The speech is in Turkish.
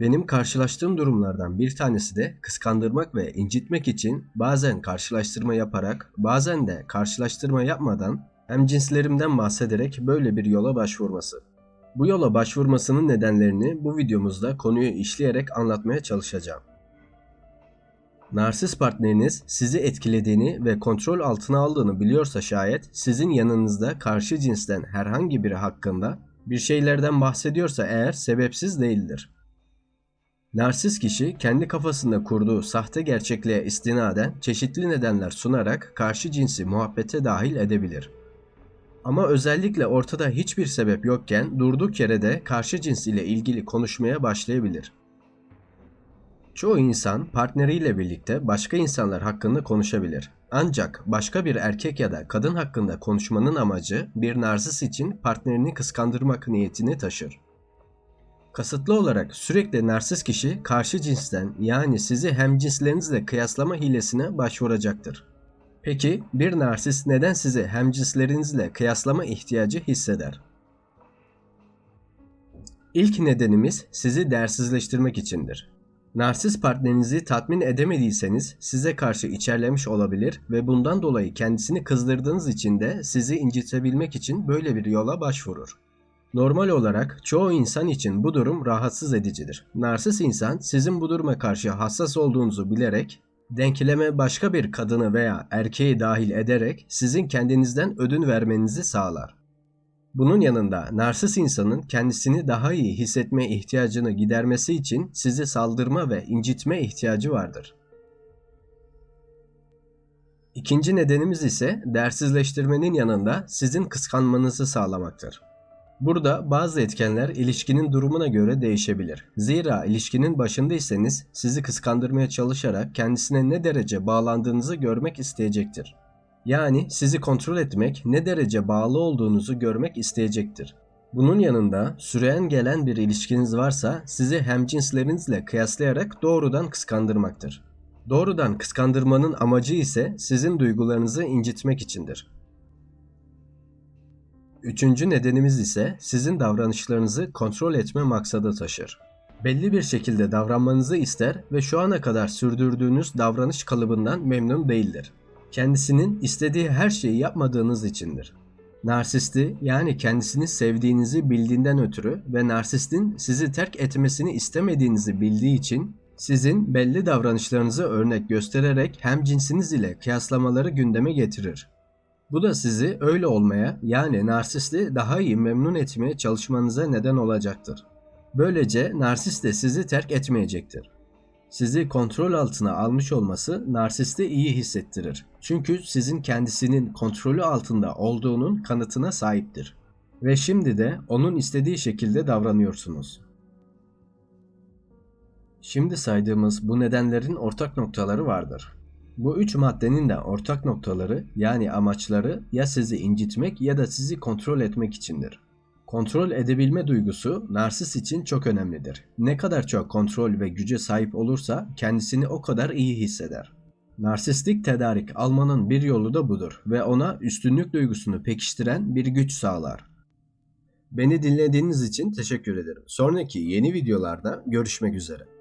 Benim karşılaştığım durumlardan bir tanesi de kıskandırmak ve incitmek için bazen karşılaştırma yaparak bazen de karşılaştırma yapmadan hem cinslerimden bahsederek böyle bir yola başvurması. Bu yola başvurmasının nedenlerini bu videomuzda konuyu işleyerek anlatmaya çalışacağım. Narsist partneriniz sizi etkilediğini ve kontrol altına aldığını biliyorsa şayet sizin yanınızda karşı cinsten herhangi biri hakkında bir şeylerden bahsediyorsa eğer sebepsiz değildir. Narsist kişi kendi kafasında kurduğu sahte gerçekliğe istinaden çeşitli nedenler sunarak karşı cinsi muhabbete dahil edebilir. Ama özellikle ortada hiçbir sebep yokken durduk yere de karşı cins ile ilgili konuşmaya başlayabilir. Çoğu insan partneriyle birlikte başka insanlar hakkında konuşabilir. Ancak başka bir erkek ya da kadın hakkında konuşmanın amacı bir narsist için partnerini kıskandırmak niyetini taşır. Kasıtlı olarak sürekli narsist kişi karşı cinsten yani sizi hemcinslerinizle kıyaslama hilesine başvuracaktır. Peki bir narsist neden sizi hemcinslerinizle kıyaslama ihtiyacı hisseder? İlk nedenimiz sizi değersizleştirmek içindir. Narsist partnerinizi tatmin edemediyseniz size karşı içerlemiş olabilir ve bundan dolayı kendisini kızdırdığınız için de sizi incitebilmek için böyle bir yola başvurur. Normal olarak çoğu insan için bu durum rahatsız edicidir. Narsist insan sizin bu duruma karşı hassas olduğunuzu bilerek denkleme başka bir kadını veya erkeği dahil ederek sizin kendinizden ödün vermenizi sağlar. Bunun yanında narsist insanın kendisini daha iyi hissetme ihtiyacını gidermesi için sizi saldırma ve incitme ihtiyacı vardır. İkinci nedenimiz ise değersizleştirmenin yanında sizin kıskanmanızı sağlamaktır. Burada bazı etkenler ilişkinin durumuna göre değişebilir. Zira ilişkinin başındaysanız sizi kıskandırmaya çalışarak kendisine ne derece bağlandığınızı görmek isteyecektir. Yani sizi kontrol etmek, ne derece bağlı olduğunuzu görmek isteyecektir. Bunun yanında süreyen gelen bir ilişkiniz varsa sizi hemcinslerinizle kıyaslayarak doğrudan kıskandırmaktır. Doğrudan kıskandırmanın amacı ise sizin duygularınızı incitmek içindir. Üçüncü nedenimiz ise sizin davranışlarınızı kontrol etme maksadı taşır. Belli bir şekilde davranmanızı ister ve şu ana kadar sürdürdüğünüz davranış kalıbından memnun değildir. Kendisinin istediği her şeyi yapmadığınız içindir. Narsisti yani kendisini sevdiğinizi bildiğinden ötürü ve narsistin sizi terk etmesini istemediğinizi bildiği için sizin belli davranışlarınızı örnek göstererek hem cinsiniz ile kıyaslamaları gündeme getirir. Bu da sizi öyle olmaya yani narsisti daha iyi memnun etmeye çalışmanıza neden olacaktır. Böylece narsist de sizi terk etmeyecektir. Sizi kontrol altına almış olması narsisti iyi hissettirir. Çünkü sizin kendisinin kontrolü altında olduğunun kanıtına sahiptir. Ve şimdi de onun istediği şekilde davranıyorsunuz. Şimdi saydığımız bu nedenlerin ortak noktaları vardır. Bu üç maddenin de ortak noktaları yani amaçları ya sizi incitmek ya da sizi kontrol etmek içindir. Kontrol edebilme duygusu narsist için çok önemlidir. Ne kadar çok kontrol ve güce sahip olursa kendisini o kadar iyi hisseder. Narsistik tedarik almanın bir yolu da budur ve ona üstünlük duygusunu pekiştiren bir güç sağlar. Beni dinlediğiniz için teşekkür ederim. Sonraki yeni videolarda görüşmek üzere.